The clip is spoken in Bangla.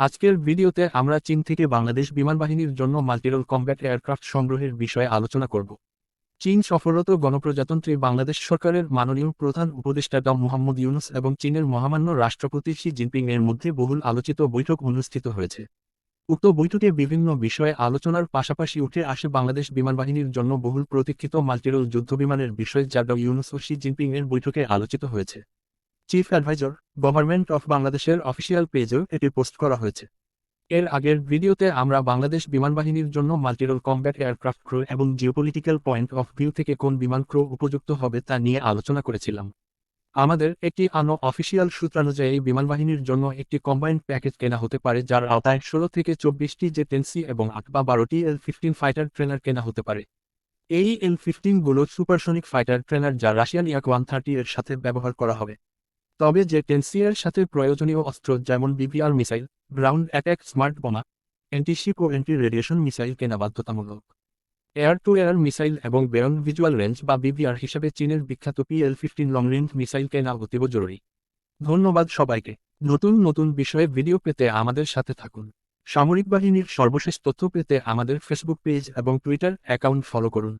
আজকের ভিডিওতে আমরা চীন থেকে বাংলাদেশ বিমান বাহিনীর জন্য মাল্টিরোল কমব্যাট এয়ারক্রাফট সংগ্রহের বিষয়ে আলোচনা করব। চীন সফররত গণপ্রজাতন্ত্রী বাংলাদেশ সরকারের মাননীয় প্রধান উপদেষ্টা ড মোহাম্মদ ইউনুস এবং চীনের মহামান্য রাষ্ট্রপতি শি জিনপিং এর মধ্যে বহুল আলোচিত বৈঠক অনুষ্ঠিত হয়েছে। উক্ত বৈঠকে বিভিন্ন বিষয়ে আলোচনার পাশাপাশি উঠে আসে বাংলাদেশ বিমান বাহিনীর জন্য বহুল প্রতীক্ষিত মাল্টিরোল যুদ্ধবিমানের বিষয় যা ড ইউনুস ও শি জিনপিং এর বৈঠকে আলোচিত হয়েছে। চিফ অ্যাডভাইজার গভর্নমেন্ট অফ বাংলাদেশের অফিসিয়াল পেজেও এটি পোস্ট করা হয়েছে। এর আগের ভিডিওতে আমরা বাংলাদেশ বিমান বাহিনীর জন্য মাল্টিরোল কমব্যাট এয়ারক্রাফট ক্রু এবং জিওপলিটিক্যাল পয়েন্ট অফ ভিউ থেকে কোন বিমান ক্রু উপযুক্ত হবে তা নিয়ে আলোচনা করেছিলাম। আমাদের একটি আনো অফিসিয়াল সূত্রানুযায়ী বিমান বাহিনীর জন্য একটি কম্বাইন্ড প্যাকেজ কেনা হতে পারে যার আওতায় ষোলো থেকে চব্বিশটি যে টেনসি এবং আট বা বারোটি এল ফিফটিন ফাইটার ট্রেনার কেনা হতে পারে। এই এল ফিফটিনগুলো সুপারসনিক ফাইটার ট্রেনার যা রাশিয়ান ইয়াক ওয়ান থার্টি এর সাথে ব্যবহার করা হবে। তবে যে টেনসি সাথে প্রয়োজনীয় অস্ত্র যেমন BPR missile, ground attack smart বোমা, অ্যান্টিশিপ ও অ্যান্টি রেডিয়েশন মিসাইল কেনা বাধ্যতামূলক। এয়ার টু এয়ার মিসাইল এবং বেয়ন ভিজুয়াল রেঞ্জ বা বিবিআর হিসাবে চীনের বিখ্যাত PL fifteen long range missile কেনা অতীব জরুরি। ধন্যবাদ সবাইকে। নতুন নতুন বিষয়ে ভিডিও পেতে আমাদের সাথে থাকুন। সামরিক বাহিনীর সর্বশেষ তথ্য পেতে আমাদের ফেসবুক পেজ এবং টুইটার অ্যাকাউন্ট ফলো করুন।